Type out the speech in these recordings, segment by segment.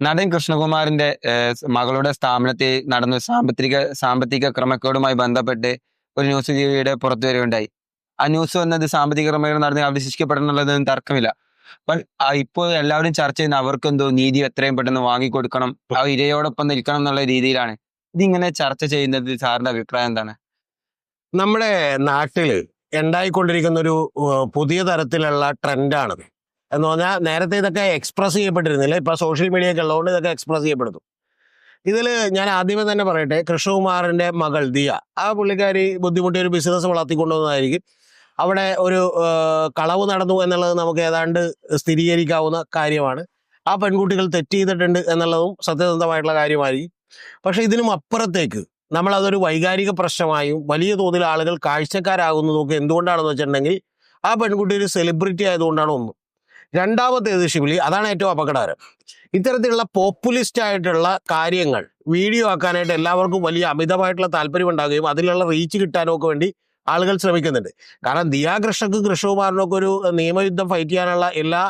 നടൻ കൃഷ്ണകുമാറിന്റെ മകളുടെ സ്ഥാപനത്തിൽ നടന്ന സാമ്പത്തിക സാമ്പത്തിക ക്രമക്കേടുമായി ബന്ധപ്പെട്ട് ഒരു ന്യൂസ് ടിവിയുടെ പുറത്തു വരികയുണ്ടായി. ആ ന്യൂസ് വന്നത് സാമ്പത്തിക ക്രമക്കേട് നടന്ന് അവർ ശിക്ഷിക്കപ്പെടണമെന്നുള്ളതൊന്നും തർക്കമില്ല ഇപ്പോൾ എല്ലാവരും ചർച്ച ചെയ്യുന്ന അവർക്ക് എന്തോ നീതി എത്രയും പെട്ടെന്ന് വാങ്ങിക്കൊടുക്കണം ആ ഇരയോടൊപ്പം നിൽക്കണം എന്നുള്ള രീതിയിലാണ്. ഇതിങ്ങനെ ചർച്ച ചെയ്യുന്നത് സാറിന്റെ അഭിപ്രായം എന്താണ്? നമ്മുടെ നാട്ടിൽ ഉണ്ടായിക്കൊണ്ടിരിക്കുന്ന ഒരു പുതിയ തരത്തിലുള്ള ട്രെൻഡാണ് എന്ന് പറഞ്ഞാൽ നേരത്തെ ഇതൊക്കെ എക്സ്പ്രസ് ചെയ്യപ്പെട്ടിരുന്നില്ല. ഇപ്പം സോഷ്യൽ മീഡിയ ഒക്കെ ഉള്ളതുകൊണ്ട് ഇതൊക്കെ എക്സ്പ്രസ് ചെയ്യപ്പെടുന്നു. ഇതിൽ ഞാൻ ആദ്യമേ തന്നെ പറയട്ടെ കൃഷ്ണകുമാറിന്റെ മകൾ ദിയ. ആ പുള്ളിക്കാരി ബുദ്ധിമുട്ടി ഒരു ബിസിനസ് വളർത്തിക്കൊണ്ടുവന്നതായിരിക്കും. അവിടെ ഒരു കളവ് നടന്നു എന്നുള്ളത് നമുക്ക് ഏതാണ്ട് സ്ഥിരീകരിക്കാവുന്ന കാര്യമാണ്. ആ പെൺകുട്ടികൾ തെറ്റ് ചെയ്തിട്ടുണ്ട് എന്നുള്ളതും സത്യസന്ധമായിട്ടുള്ള കാര്യമായിരിക്കും. പക്ഷേ ഇതിനും അപ്പുറത്തേക്ക് നമ്മൾ അതൊരു വൈകാരിക പ്രശ്നമായും വലിയ തോതിൽ ആളുകൾ കാഴ്ചക്കാരാകുന്നതൊക്കെ എന്തുകൊണ്ടാണെന്ന് വെച്ചിട്ടുണ്ടെങ്കിൽ ആ പെൺകുട്ടി ഒരു സെലിബ്രിറ്റി ആയതുകൊണ്ടാണ് ഒന്ന്. രണ്ടാമത്തേത് ഷിബിലി അതാണ് ഏറ്റവും അപകടകരം. ഇത്തരത്തിലുള്ള പോപ്പുലിസ്റ്റ് ആയിട്ടുള്ള കാര്യങ്ങൾ വീഡിയോ ആക്കാനായിട്ട് എല്ലാവർക്കും വലിയ അമിതമായിട്ടുള്ള താല്പര്യം ഉണ്ടാകുകയും അതിലുള്ള റീച്ച് കിട്ടാനും ഒക്കെ വേണ്ടി ആളുകൾ ശ്രമിക്കുന്നുണ്ട്. കാരണം ദിയാ കൃഷ്ണക്കും കൃഷ്ണകുമാറിനും ഒരു നിയമയുദ്ധം ഫൈറ്റ് ചെയ്യാനുള്ള എല്ലാ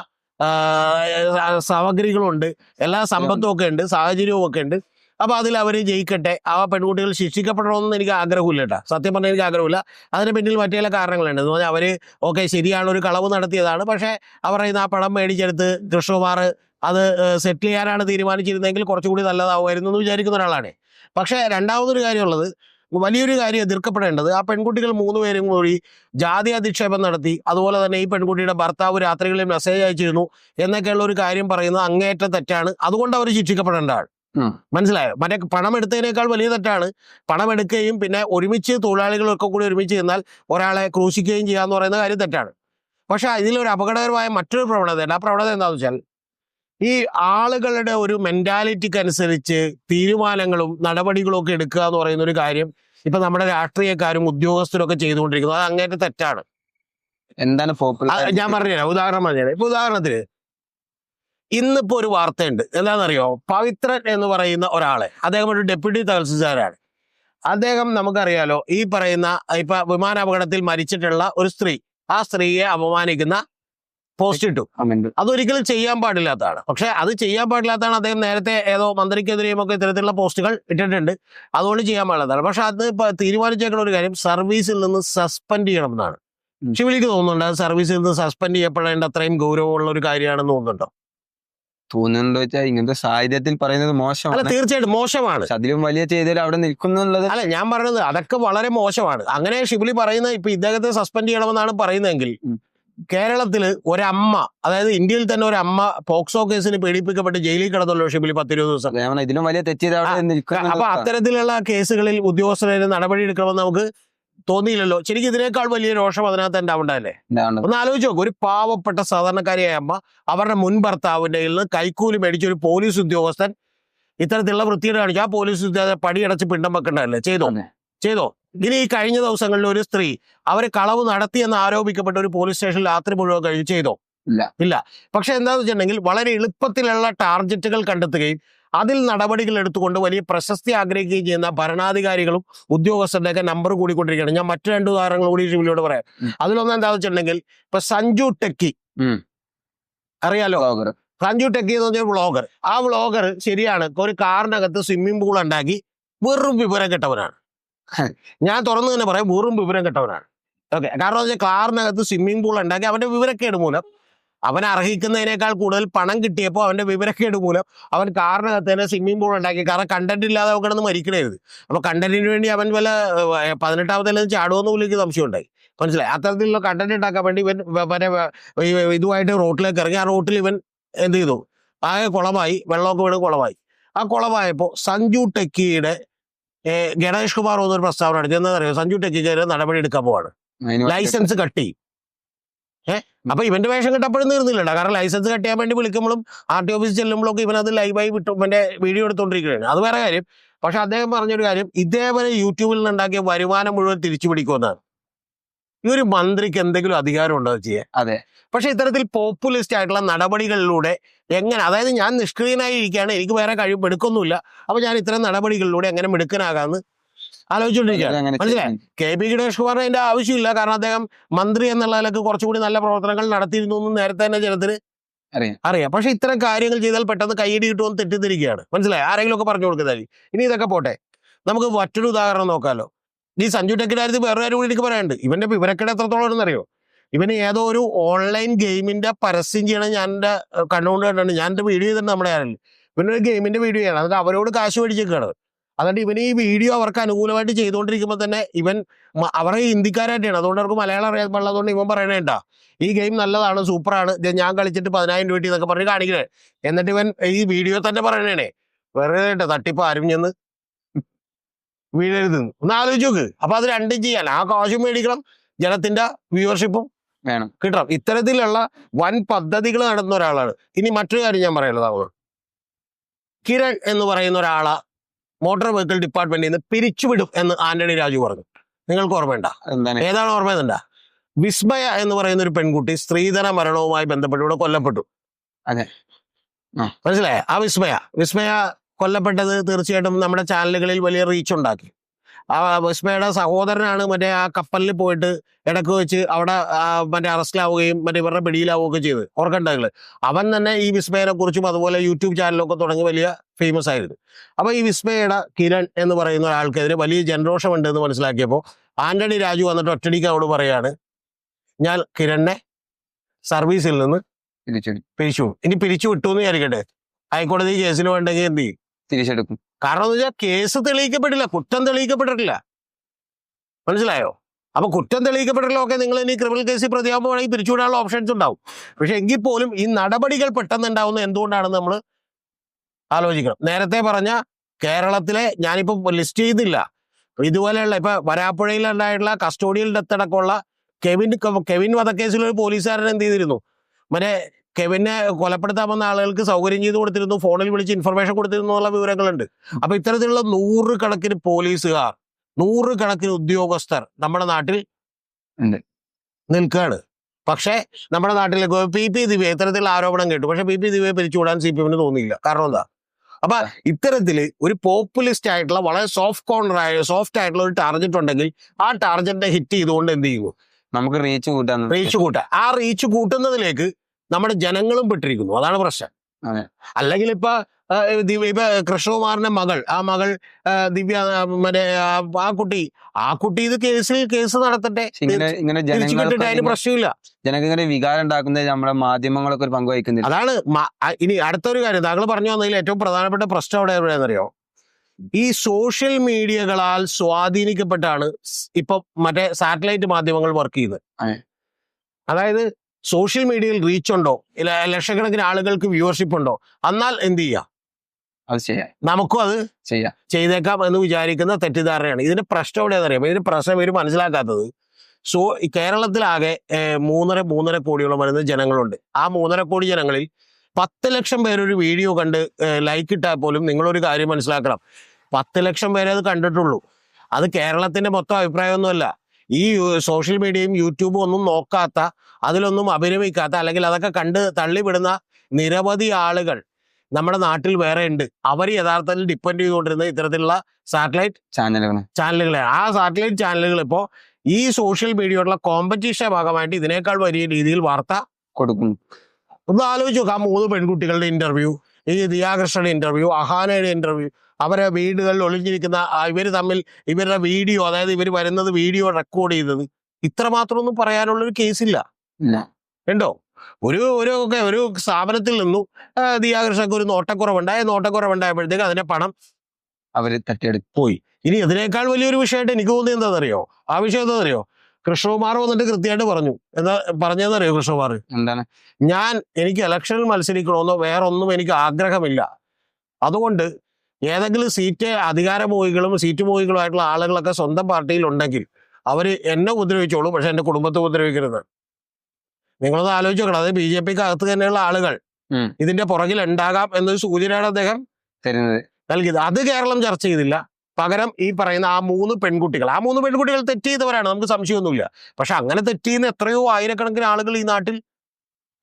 സാമഗ്രികളുണ്ട്. എല്ലാ സമ്പത്തും ഒക്കെ ഉണ്ട് സാഹചര്യവും ഒക്കെ ഉണ്ട്. അപ്പൊ അതിൽ അവർ ജയിക്കട്ടെ. ആ പെൺകുട്ടികൾ ശിക്ഷിക്കപ്പെടണമെന്ന് എനിക്ക് ആഗ്രഹമില്ല കേട്ടോ. സത്യം പറഞ്ഞാൽ എനിക്ക് ആഗ്രഹമില്ല. അതിന് പിന്നിൽ മറ്റു ചില കാരണങ്ങളുണ്ട്. എന്ന് പറഞ്ഞാൽ അവർ ഓക്കെ ശരിയാണ് ഒരു കളവ് നടത്തിയതാണ്. പക്ഷേ അവർ ഇന്ന് ആ പണം മേടിച്ചെടുത്ത് കൃഷ്ണകുമാർ അത് സെറ്റിൽ ചെയ്യാനാണ് തീരുമാനിച്ചിരുന്നെങ്കിൽ കുറച്ചുകൂടി നല്ലതാവുമായിരുന്നു എന്ന് വിചാരിക്കുന്ന ഒരാളാണ്. പക്ഷേ രണ്ടാമതൊരു കാര്യമുള്ളത് വലിയൊരു കാര്യം എതിർക്കപ്പെടേണ്ടത് ആ പെൺകുട്ടികൾ മൂന്ന് പേരും കൂടി ജാതി അധിക്ഷേപം നടത്തി അതുപോലെ തന്നെ ഈ പെൺകുട്ടിയുടെ ഭർത്താവ് രാത്രികളിൽ മെസ്സേജ് അയച്ചിരുന്നു എന്നൊക്കെയുള്ള ഒരു കാര്യം പറയുന്നത് അങ്ങേറ്റ തെറ്റാണ്. അതുകൊണ്ട് അവർ ശിക്ഷിക്കപ്പെടേണ്ട ആൾ. മനസ്സിലായോ? മറ്റേ പണം എടുത്തതിനേക്കാൾ വലിയ തെറ്റാണ്. പണം എടുക്കുകയും പിന്നെ ഒരുമിച്ച് തൊഴിലാളികളൊക്കെ കൂടി ഒരുമിച്ച് ചെന്നാൽ ഒരാളെ ക്രൂശിക്കുകയും ചെയ്യാന്ന് പറയുന്ന കാര്യം തെറ്റാണ്. പക്ഷെ ഇതിലൊരു അപകടകരമായ മറ്റൊരു പ്രവണതയുണ്ട് ആ പ്രവണത എന്താണെന്ന് വെച്ചാൽ ഈ ആളുകളുടെ ഒരു മെന്റാലിറ്റിക്ക് അനുസരിച്ച് തീരുമാനങ്ങളും നടപടികളും ഒക്കെ എടുക്കുക എന്ന് പറയുന്ന ഒരു കാര്യം ഇപ്പൊ നമ്മുടെ രാഷ്ട്രീയക്കാരും ഉദ്യോഗസ്ഥരും ഒക്കെ ചെയ്തുകൊണ്ടിരിക്കുന്നത് അത് അങ്ങേറ്റ തെറ്റാണ്. എന്താണ് ഞാൻ പറഞ്ഞുതരാം. ഉദാഹരണം പറഞ്ഞുതരാം. ഇപ്പൊ ഉദാഹരണത്തിന് ഇന്നിപ്പോ ഒരു വാർത്തയുണ്ട്. എന്താണെന്നറിയോ? പവിത്രൻ എന്ന് പറയുന്ന ഒരാളെ. അദ്ദേഹം ഒരു ഡെപ്യൂട്ടി തഹസിൽദാരാണ്. അദ്ദേഹം നമുക്കറിയാലോ ഈ പറയുന്ന ഇപ്പൊ വിമാനാപകടത്തിൽ മരിച്ചിട്ടുള്ള ഒരു സ്ത്രീ ആ സ്ത്രീയെ അപമാനിക്കുന്ന പോസ്റ്റ് ഇട്ടു. അതൊരിക്കലും ചെയ്യാൻ പാടില്ലാത്തതാണ്. പക്ഷെ അത് ചെയ്യാൻ പാടില്ലാത്തതാണ് അദ്ദേഹം നേരത്തെ ഏതോ മന്ത്രിക്കെതിരെയും ഒക്കെ ഇത്തരത്തിലുള്ള പോസ്റ്റുകൾ ഇട്ടിട്ടുണ്ട്. അതുകൊണ്ട് ചെയ്യാൻ പാടില്ലാത്തതാണ്. പക്ഷെ അത് ഇപ്പൊ തീരുമാനിച്ചേക്കുന്ന ഒരു കാര്യം സർവീസിൽ നിന്ന് സസ്പെൻഡ് ചെയ്യണം എന്നാണ് ഉം. ശിവലിക്ക് തോന്നുന്നുണ്ട് അത് സർവീസിൽ നിന്ന് സസ്പെൻഡ് ചെയ്യപ്പെടേണ്ട അത്രയും ഗൗരവമുള്ള ഒരു കാര്യമാണെന്ന് തോന്നുന്നുണ്ടോ? തോന്നുന്നുണ്ടോ വെച്ചാൽ ഇങ്ങനത്തെ സാഹചര്യത്തിൽ പറയുന്നത് അല്ല മോശമാണ് തീർച്ചയായിട്ടും മോശമാണ്. അതിലും വലിയ ചെയ്തതിൽ അവിടെ നിൽക്കുന്നുള്ളത്? അല്ല ഞാൻ പറയുന്നത് അതൊക്കെ വളരെ മോശമാണ്. അങ്ങനെ ഷിബിലി പറയുന്ന ഇപ്പൊ ഇദ്ദേഹത്തെ സസ്പെൻഡ് ചെയ്യണമെന്നാണ് പറയുന്നതെങ്കിൽ കേരളത്തിൽ കേരളത്തിൽ ഒരമ്മ അതായത് ഇന്ത്യയിൽ തന്നെ ഒരു അമ്മ പോക്സോ കേസിന് പീഡിപ്പിക്കപ്പെട്ട് ജയിലിൽ കിടന്നല്ലോ ഷിബിലി പത്തിരുപത് ദിവസം. ഇതിലും വലിയ തെറ്റ് അപ്പൊ അത്തരത്തിലുള്ള കേസുകളിൽ ഉദ്യോഗസ്ഥരെ നടപടി എടുക്കണമെന്ന് നമുക്ക് തോന്നിയില്ലല്ലോ. ശരിക്കും ഇതിനേക്കാൾ വലിയ രോഷം അതിനകത്ത് ഉണ്ടാവണ്ടല്ലേ ഒന്ന് ആലോചിച്ച് നോക്കും. ഒരു പാവപ്പെട്ട സാധാരണക്കാരിയായ അമ്മ അവരുടെ മുൻ ഭർത്താവിന്റെ കയ്യിൽ നിന്ന് കൈക്കൂലി മേടിച്ച ഒരു പോലീസ് ഉദ്യോഗസ്ഥൻ ഇത്തരത്തിലുള്ള വൃത്തിയുടെ കാണിച്ചു ആ പോലീസ് ഉദ്യോഗസ്ഥൻ പടിയടച്ച് പിണ്ടം വെക്കണ്ടല്ലേ ചെയ്തോ. ചെയ്തോ? ഇനി ഈ കഴിഞ്ഞ ദിവസങ്ങളിൽ ഒരു സ്ത്രീ അവരെ കളവ് നടത്തിയെന്ന് ആരോപിക്കപ്പെട്ട ഒരു പോലീസ് സ്റ്റേഷനിൽ രാത്രി മുഴുവൻ കഴിഞ്ഞ് ചെയ്തോ? ഇല്ല. ഇല്ല. പക്ഷെ എന്താണെന്ന് വെച്ചിട്ടുണ്ടെങ്കിൽ വളരെ എളുപ്പത്തിലുള്ള ടാർഗറ്റുകൾ കണ്ടെത്തുകയും അതിൽ നടപടികൾ എടുത്തുകൊണ്ട് വലിയ പ്രശസ്തി ആഗ്രഹിക്കുകയും ചെയ്യുന്ന ഭരണാധികാരികളും ഉദ്യോഗസ്ഥരുടെ ഒക്കെ നമ്പർ കൂടിക്കൊണ്ടിരിക്കുകയാണ്. ഞാൻ മറ്റു രണ്ട് ഉദാഹരണങ്ങൾ കൂടി ഷിവിലോട് പറയാം. അതിലൊന്നും എന്താ വെച്ചിട്ടുണ്ടെങ്കിൽ ഇപ്പൊ സഞ്ജു ടെക്കി. അറിയാലോ? സഞ്ജു ടെക്കി എന്ന് പറഞ്ഞ വ്ളോഗർ ആ വ്ളോഗർ ശരിയാണ് ഒരു കാറിനകത്ത് സ്വിമ്മിംഗ് പൂൾ ഉണ്ടാക്കി വെറും വിവരം കെട്ടവനാണ്. ഞാൻ തുറന്നു തന്നെ പറയാം വെറും വിവരം കെട്ടവനാണ്. ഓക്കെ കാരണം വെച്ചാൽ കാറിനകത്ത് സ്വിമ്മിംഗ് പൂൾ ഉണ്ടാക്കി അവന്റെ വിവരക്കേട് മൂലം അവൻ അർഹിക്കുന്നതിനേക്കാൾ കൂടുതൽ പണം കിട്ടിയപ്പോൾ അവന്റെ വിവരക്കേട് മൂലം അവൻ കാറിനകത്ത് തന്നെ സ്വിമ്മിംഗ് പൂൾ ഉണ്ടാക്കി. കാരണം കണ്ടന്റ് ഇല്ലാതെ അവൻ കിടന്ന് മരിക്കണേത്. അപ്പോൾ കണ്ടന്റിന് വേണ്ടി അവൻ വല്ല പതിനെട്ടാമത്തെ ചാടുമെന്ന് പോലും സംശയം ഉണ്ടായി മനസ്സിലായി? അത്തരത്തിലുള്ള കണ്ടന്റ് ഉണ്ടാക്കാൻ വേണ്ടി ഇവൻ വ- മറ്റേ വ- ഈ ഇതുമായിട്ട് റോട്ടിലേക്ക് ഇറങ്ങി. ആ റോട്ടിൽ ഇവൻ എന്ത് ചെയ്തു? ആകെ കുളമായി. വെള്ളമൊക്കെ വീണ് കുളമായി. ആ കുളമായപ്പോൾ സഞ്ജു ടെക്കിയുടെ ഗണേഷ് കുമാർ എന്നൊരു പ്രസ്താവന നടത്തി. എന്താ അറിയോ സഞ്ജു ടെക്കിക്കെതിരെ നടപടി എടുക്കാൻ പോവാണ്. ലൈസൻസ് കട്ട് ചെയ്യും. ഏഹ് അപ്പൊ ഇവന്റെ വേഷം കിട്ടപ്പോഴും തീർന്നില്ലണ്ട കാരണം ലൈസൻസ് കട്ട് ചെയ്യാൻ വേണ്ടി വിളിക്കുമ്പോഴും ആർ ടി ഓഫീസിൽ ചെല്ലുമ്പോഴൊക്കെ ഇവനത് ലൈവായി വിട്ടു ഇവന്റെ വീഡിയോ എടുത്തുകൊണ്ടിരിക്കുകയാണ് അത് വേറെ കാര്യം. പക്ഷെ അദ്ദേഹം പറഞ്ഞൊരു കാര്യം ഇതേവരെ യൂട്യൂബിൽ നിന്നുണ്ടാക്കിയ വരുമാനം മുഴുവൻ തിരിച്ചു പിടിക്കുമെന്നാണ്. ഈ ഒരു മന്ത്രിക്ക് എന്തെങ്കിലും അധികാരം ഉണ്ടോ അത് ചെയ്യാൻ? അതെ. പക്ഷെ ഇത്തരത്തിൽ പോപ്പുലിസ്റ്റ് ആയിട്ടുള്ള നടപടികളിലൂടെ എങ്ങനെ അതായത് ഞാൻ നിഷ്ക്രിയനായി ഇരിക്കുകയാണ് എനിക്ക് വേറെ കഴിവ് എടുക്കൊന്നുമില്ല അപ്പൊ ഞാൻ ഇത്തരം നടപടികളിലൂടെ എങ്ങനെ മിടുക്കനാകാന്ന് ആലോചിച്ചുകൊണ്ടിരിക്കുകയാണ് മനസ്സിലായി? കെ പി ഗണേഷ് കുമാറിന് അതിന്റെ ആവശ്യമില്ല. കാരണം അദ്ദേഹം മന്ത്രി എന്നുള്ള നിലയ്ക്ക് കുറച്ചുകൂടി നല്ല പ്രവർത്തനങ്ങൾ നടത്തിയിരുന്നു എന്ന് നേരത്തെ തന്നെ ജനത്തിന് അറിയാം. പക്ഷെ ഇത്തരം കാര്യങ്ങൾ ചെയ്താൽ പെട്ടെന്ന് കൈയടി കിട്ടുമെന്ന് തെറ്റിദ്ധരിക്കുകയാണ്. മനസ്സിലായി? ആരെങ്കിലും ഒക്കെ പറഞ്ഞു കൊടുക്കുന്നതായി ഇനി ഇതൊക്കെ പോട്ടെ. നമുക്ക് മറ്റൊരു ഉദാഹരണം നോക്കാമല്ലോ ഈ സഞ്ജു ടെക്കിന്റെ കാര്യത്തിൽ വേറെ കാര്യം കൂടി എനിക്ക് പറയാനുണ്ട്. ഇവന്റെ ഇവരൊക്കെ എത്രത്തോളം ഉണ്ടെന്നറിയോ? ഇവന് ഏതോ ഒരു ഓൺലൈൻ ഗെയിമിന്റെ പരസ്യം ചെയ്യണം ഞാൻ എന്റെ കണ്ണുകൊണ്ട് കണ്ടാണ് ഞാൻ എന്റെ വീഡിയോ ചെയ്തിട്ടുണ്ട് നമ്മുടെ ചാനലിൽ ഇവനൊരു ഗെയിമിന്റെ വീഡിയോ ചെയ്യണം. എന്നിട്ട് അവരോട് കാശ് മേടിച്ചേക്കാണ്. അതുകൊണ്ട് ഇവൻ ഈ വീഡിയോ അവർക്ക് അനുകൂലമായിട്ട് ചെയ്തുകൊണ്ടിരിക്കുമ്പോൾ തന്നെ ഇവൻ അവരെ ഹിന്ദിക്കാരായിട്ടാണ്. അതുകൊണ്ട് അവർക്ക് മലയാളം അറിയാൻ പാടില്ലാത്തതുകൊണ്ട് ഇവൻ പറയണേണ്ട ഈ ഗെയിം നല്ലതാണ് സൂപ്പറാണ് ഞാൻ കളിച്ചിട്ട് പതിനായിരം രൂപ കിട്ടി എന്നൊക്കെ പറഞ്ഞ് കാണിക്കണേ. എന്നിട്ട് ഇവൻ ഈ വീഡിയോ തന്നെ പറയണേ വെറുതെ തട്ടിപ്പ് ആരും ചെന്ന് വീഴരുത് ഒന്ന് ആലോചിച്ച് നോക്ക്. അപ്പൊ അത് രണ്ടും ചെയ്യാൻ. ആ കാശും മേടിക്കണം ജനത്തിന്റെ വ്യൂവർഷിപ്പും വേണം. കിട്ടണം. ഇത്തരത്തിലുള്ള വൻ പദ്ധതികൾ നടത്തുന്ന ഒരാളാണ്. ഇനി മറ്റൊരു കാര്യം ഞാൻ പറയുന്നത് കിരൺ എന്ന് പറയുന്ന ഒരാളെ മോട്ടോർ വെഹിക്കിൾ ഡിപ്പാർട്ട്മെന്റിൽ നിന്ന് പിരിച്ചുവിടും എന്ന് ആന്റണി രാജു പറഞ്ഞു. നിങ്ങൾക്ക് ഓർമ്മയുണ്ട? ഏതാണ് ഓർമ്മയുണ്ട വിസ്മയ എന്ന് പറയുന്ന ഒരു പെൺകുട്ടി സ്ത്രീധന മരണവുമായി ബന്ധപ്പെട്ട് ഇവിടെ കൊല്ലപ്പെട്ടു. അതെ. മനസ്സിലായ? ആ വിസ്മയ. വിസ്മയ കൊല്ലപ്പെട്ടത് തീർച്ചയായിട്ടും നമ്മുടെ ചാനലുകളിൽ വലിയ റീച്ച് ഉണ്ടാക്കി. ആ വിസ്മയുടെ സഹോദരനാണ് മറ്റേ ആ കപ്പലിൽ പോയിട്ട് ഇടയ്ക്ക് വെച്ച് അവിടെ മറ്റേ അറസ്റ്റിലാവുകയും മറ്റേ ഇവരുടെ പിടിയിലാവുകയൊക്കെ ചെയ്ത്. ഓർക്കണ്ടകൾ അവൻ തന്നെ ഈ വിസ്മയനെ കുറിച്ചും അതുപോലെ യൂട്യൂബ് ചാനലൊക്കെ തുടങ്ങി വലിയ ഫേമസ് ആയിരുന്നു. അപ്പൊ ഈ വിസ്മയുടെ കിരൺ എന്ന് പറയുന്ന ഒരാൾക്കെതിരെ വലിയ ജനരോഷമുണ്ട് എന്ന് മനസ്സിലാക്കിയപ്പോൾ ആന്റണി രാജു വന്നിട്ട് ഒറ്റടിക്ക് അവിടെ പറയാണ് ഞാൻ കിരണിനെ സർവീസിൽ നിന്ന് പിരിച്ചു ഇനി പിരിച്ചു വിട്ടു എന്ന് വിചാരിക്കട്ടെ? ഹൈക്കോടതി കേസിൽ വേണ്ടെങ്കിൽ എന്ത് ചെയ്യും? തിരിച്ചെടുക്കും. കാരണം എന്ന് വെച്ചാൽ കേസ് തെളിയിക്കപ്പെട്ടില്ല കുറ്റം തെളിയിക്കപ്പെട്ടിട്ടില്ല. മനസ്സിലായോ? അപ്പൊ കുറ്റം തെളിയിക്കപ്പെട്ടില്ല ഓക്കെ നിങ്ങൾ ഇനി ക്രിമിനൽ കേസിൽ പ്രതിയാകുമ്പോഴാണെങ്കിൽ പിരിച്ചുവിടാനുള്ള ഓപ്ഷൻസ് ഉണ്ടാവും. പക്ഷെ എങ്കിൽ പോലും ഈ നടപടികൾ പെട്ടെന്ന് ഉണ്ടാവുന്നത് എന്തുകൊണ്ടാണെന്ന് നമ്മൾ ആലോചിക്കണം. നേരത്തെ പറഞ്ഞ കേരളത്തിലെ ഞാനിപ്പോൾ ലിസ്റ്റ് ചെയ്തില്ല. ഇതുപോലെയുള്ള ഇപ്പൊ വരാപ്പുഴയിൽ ഉണ്ടായിട്ടുള്ള കസ്റ്റോഡിയൽ ഡെത്ത് അടക്കമുള്ള കെവിൻ കെവിൻ വധക്കേസിൽ ഒരു പോലീസുകാരൻ എന്ത് ചെയ്തിരുന്നു? മറ്റേ കെവിനെ കൊലപ്പെടുത്താൻ വന്ന ആളുകൾക്ക് സൗകര്യം ചെയ്ത് കൊടുത്തിരുന്നു ഫോണിൽ വിളിച്ച് ഇൻഫർമേഷൻ കൊടുത്തിരുന്നു എന്നുള്ള വിവരങ്ങളുണ്ട്. അപ്പൊ ഇത്തരത്തിലുള്ള നൂറുകണക്കിന് പോലീസുകാർ നൂറുകണക്കിന് ഉദ്യോഗസ്ഥർ നമ്മുടെ നാട്ടിൽ. നിൽക്കുകയാണ്. പക്ഷേ നമ്മുടെ നാട്ടിലേക്ക് പി പി ദിവ്യ ഇത്തരത്തിലുള്ള ആരോപണം കേട്ടു. പക്ഷെ പി പി ദിവ്യയെ പിരിച്ചുവിടാൻ സി പി എമ്മിന് തോന്നിയില്ല. കാരണം എന്താ? അപ്പൊ ഇത്തരത്തിൽ ഒരു പോപ്പുലിസ്റ്റ് ആയിട്ടുള്ള വളരെ സോഫ്റ്റ് കോർണർ ആയ സോഫ്റ്റ് ആയിട്ടുള്ള ഒരു ടാർഗറ്റ് ഉണ്ടെങ്കിൽ ആ ടാർഗറ്റിനെ ഹിറ്റ് ചെയ്തുകൊണ്ട് എന്ത് ചെയ്യുമോ നമുക്ക് റീച്ച് കൂട്ടാൻ റീച്ച് കൂട്ടാം ആ റീച്ച് കൂട്ടുന്നതിലേക്ക് നമ്മുടെ ജനങ്ങളും പെട്ടിരിക്കുന്നു. അതാണ് പ്രശ്നം. അല്ലെങ്കിൽ ഇപ്പൊ ഇപ്പൊ കൃഷ്ണകുമാറിന്റെ മകൾ ആ മകൾ ദിവ്യ മറ്റേ ആ, കുട്ടി ആ കുട്ടി ഇത് കേസിൽ കേസ് നടത്തട്ടെ. ഇങ്ങനെ അതിന് പ്രശ്നമില്ല. ജനങ്ങൾക്ക് വികാരം ഉണ്ടാക്കുന്നത് നമ്മുടെ മാധ്യമങ്ങളൊക്കെ ഒരു പങ്ക് വഹിക്കുന്നില്ല. അതാണ് ഇനി അടുത്തൊരു കാര്യം താങ്കൾ പറഞ്ഞു വന്നതിൽ ഏറ്റവും പ്രധാനപ്പെട്ട പ്രശ്നം അവിടെ എവിടെയാണെന്നറിയോ? ഈ സോഷ്യൽ മീഡിയകളാൽ സ്വാധീനിക്കപ്പെട്ടാണ് ഇപ്പൊ മറ്റേ സാറ്റലൈറ്റ് മാധ്യമങ്ങൾ വർക്ക് ചെയ്യുന്നത്. അതായത് സോഷ്യൽ മീഡിയയിൽ റീച്ച് ഉണ്ടോ? ലക്ഷക്കണക്കിന് ആളുകൾക്ക് വ്യൂവർഷിപ്പ് ഉണ്ടോ? എന്നാൽ എന്ത് ചെയ്യാം? അത് ചെയ്യാം. നമുക്കും അത് ചെയ്യാം. ചെയ്തേക്കാം എന്ന് വിചാരിക്കുന്ന തെറ്റിദ്ധാരണയാണ്. ഇതിന്റെ പ്രശ്നം എവിടെയാണെന്ന് അറിയാം ഇതിന്റെ പ്രശ്നം ഇവർ മനസ്സിലാക്കാത്തത്. സോ കേരളത്തിലാകെ മൂന്നര മൂന്നര കോടിയോളം വരുന്ന ജനങ്ങളുണ്ട്. ആ മൂന്നര കോടി ജനങ്ങളിൽ പത്ത് ലക്ഷം പേരൊരു വീഡിയോ കണ്ട് ലൈക്ക് ഇട്ടാൽ പോലും നിങ്ങളൊരു കാര്യം മനസ്സിലാക്കണം. പത്ത് ലക്ഷം പേരെ അത് കണ്ടിട്ടുള്ളൂ. അത് കേരളത്തിന്റെ മൊത്തം അഭിപ്രായമൊന്നുമല്ല. ഈ സോഷ്യൽ മീഡിയയും യൂട്യൂബും ഒന്നും നോക്കാത്ത അതിലൊന്നും അഭിനമിക്കാത്ത അല്ലെങ്കിൽ അതൊക്കെ കണ്ട് തള്ളിവിടുന്ന നിരവധി ആളുകൾ നമ്മുടെ നാട്ടിൽ വേറെ ഉണ്ട്. അവർ യഥാർത്ഥത്തിൽ ഡിപ്പെൻഡ് ചെയ്തുകൊണ്ടിരുന്ന ഇത്തരത്തിലുള്ള സാറ്റലൈറ്റ് ചാനലുകൾ ചാനലുകളെ ആ സാറ്റലൈറ്റ് ചാനലുകൾ ഇപ്പോൾ ഈ സോഷ്യൽ മീഡിയയോടുള്ള കോമ്പറ്റീഷൻ ഭാഗമായിട്ട് ഇതിനേക്കാൾ വലിയ രീതിയിൽ വാർത്ത കൊടുക്കും ഒന്ന് ആലോചിച്ച് നോക്കാം. മൂന്ന് പെൺകുട്ടികളുടെ ഇന്റർവ്യൂ ഈ ദിയാകൃഷ്ണയുടെ ഇന്റർവ്യൂ അഹാനയുടെ ഇന്റർവ്യൂ അവരെ വീടുകളിൽ ഒളിഞ്ഞിരിക്കുന്ന ഇവർ തമ്മിൽ ഇവരുടെ വീഡിയോ അതായത് ഇവർ വരുന്നത് വീഡിയോ റെക്കോർഡ് ചെയ്തത് ഇത്രമാത്രമൊന്നും പറയാനുള്ള ഒരു കേസില്ല ഉണ്ടോ? ഒരു ഒരു ഒരു സ്ഥാപനത്തിൽ നിന്നു ദിയാകൃഷ്ണക്ക് ഒരു നോട്ടക്കുറവുണ്ടായ. നോട്ടക്കുറവുണ്ടായപ്പോഴത്തേക്ക് അതിന്റെ പണം അവർ തട്ടിയെടുക്കും പോയി. ഇനി അതിനേക്കാൾ വലിയൊരു വിഷയമായിട്ട് എനിക്ക് തോന്നിയത് എന്താണെന്നറിയോ? ആ വിഷയം എന്താണെന്നറിയോ? കൃഷ്ണകുമാർ വന്നിട്ട് കൃത്യമായിട്ട് പറഞ്ഞു. എന്താ പറഞ്ഞതെന്നറിയോ കൃഷ്ണകുമാർ? എന്താണ്? ഞാൻ എനിക്ക് ഇലക്ഷനിൽ മത്സരിക്കണമെന്നോ വേറെ ഒന്നും എനിക്ക് ആഗ്രഹമില്ല. അതുകൊണ്ട് ഏതെങ്കിലും സീറ്റ് അധികാര അധികാരമോഹികളും സീറ്റ് മോഹികളുമായിട്ടുള്ള ആളുകളൊക്കെ സ്വന്തം പാർട്ടിയിൽ ഉണ്ടെങ്കിൽ അവർ എന്നെ ഉപദ്രവിച്ചോളൂ പക്ഷെ എന്റെ കുടുംബത്തെ ഉപദ്രവിക്കരുത്. നിങ്ങളൊന്ന് ആലോചിച്ച് നോക്കണം അത് ബി ജെ പിക്ക് അകത്ത് തന്നെയുള്ള ആളുകൾ. ഇതിന്റെ പുറകിൽ ഉണ്ടാകാം എന്നൊരു സൂചനയാണ് അദ്ദേഹം തരുന്നത്. നൽകിയത്. അത് കേരളം ചർച്ച ചെയ്തില്ല. പകരം ഈ പറയുന്ന ആ മൂന്ന് പെൺകുട്ടികൾ. ആ മൂന്ന് പെൺകുട്ടികൾ തെറ്റ് ചെയ്തവരാണ്. നമുക്ക് സംശയമൊന്നുമില്ല. പക്ഷെ അങ്ങനെ തെറ്റ് ചെയ്യുന്ന എത്രയോ ആയിരക്കണക്കിന് ആളുകൾ ഈ നാട്ടിൽ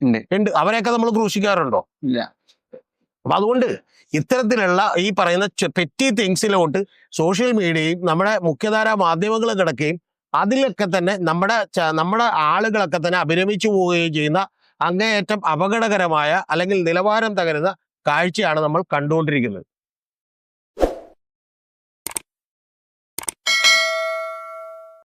ഉണ്ട്. അവരെയൊക്കെ നമ്മൾ ക്രൂശിക്കാറുണ്ടോ? ഇല്ല. അപ്പൊ അതുകൊണ്ട് ഇത്തരത്തിലുള്ള ഈ പറയുന്ന പെറ്റി തിങ്സിലോട്ട് സോഷ്യൽ മീഡിയയും നമ്മുടെ മുഖ്യധാരാ മാധ്യമങ്ങളും കിടക്കുകയും അതിലൊക്കെ തന്നെ നമ്മുടെ നമ്മുടെ ആളുകളൊക്കെ തന്നെ അഭിരമിച്ചു പോവുകയും ചെയ്യുന്ന അങ്ങേയറ്റം അപകടകരമായ അല്ലെങ്കിൽ നിലവാരം തകരുന്ന കാഴ്ചയാണ് നമ്മൾ കണ്ടുകൊണ്ടിരിക്കുന്നത്.